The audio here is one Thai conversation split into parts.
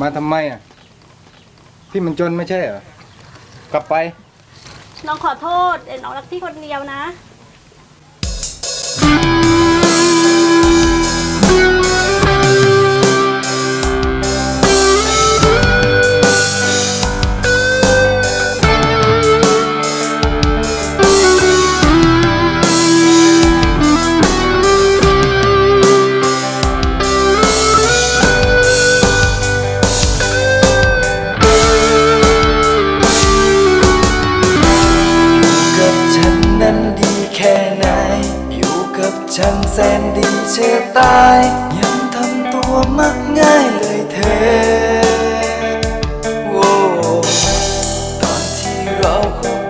มาทำไมอะ พี่มันจนไม่ใช่เหรอกลับไป น้องขอโทษเอ็นน้องรักพี่คนเดียวนะ จะตาย ยังทำตัวมักง่ายเลยเธอโอ้ตอนที่เราคบ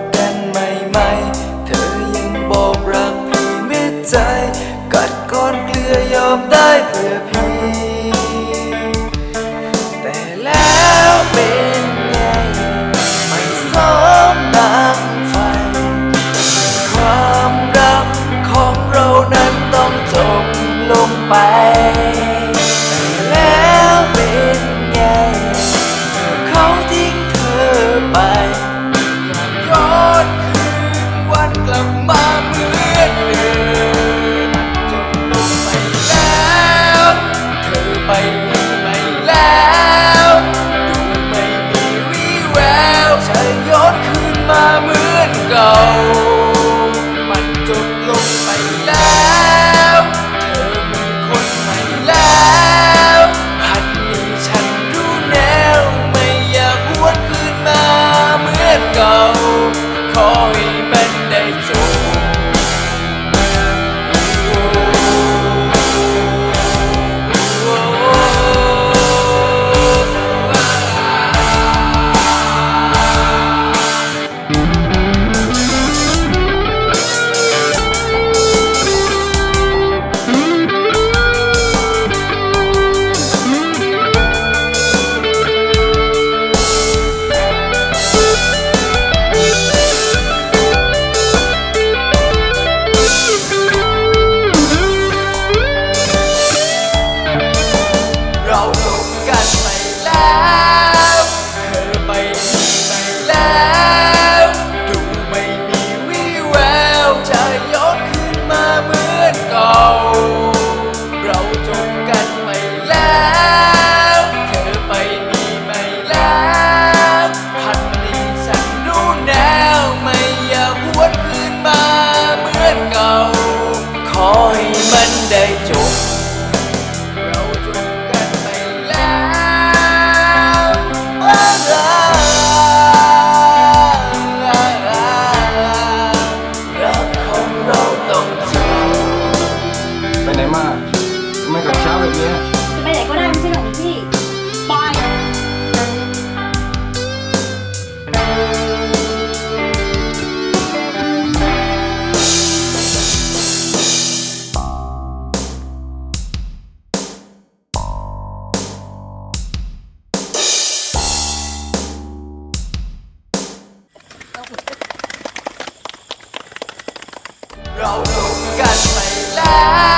好ี้จะไปไหนก็ได้ไม่ใช่หรอพี่บายเราลงกันไปแล้ว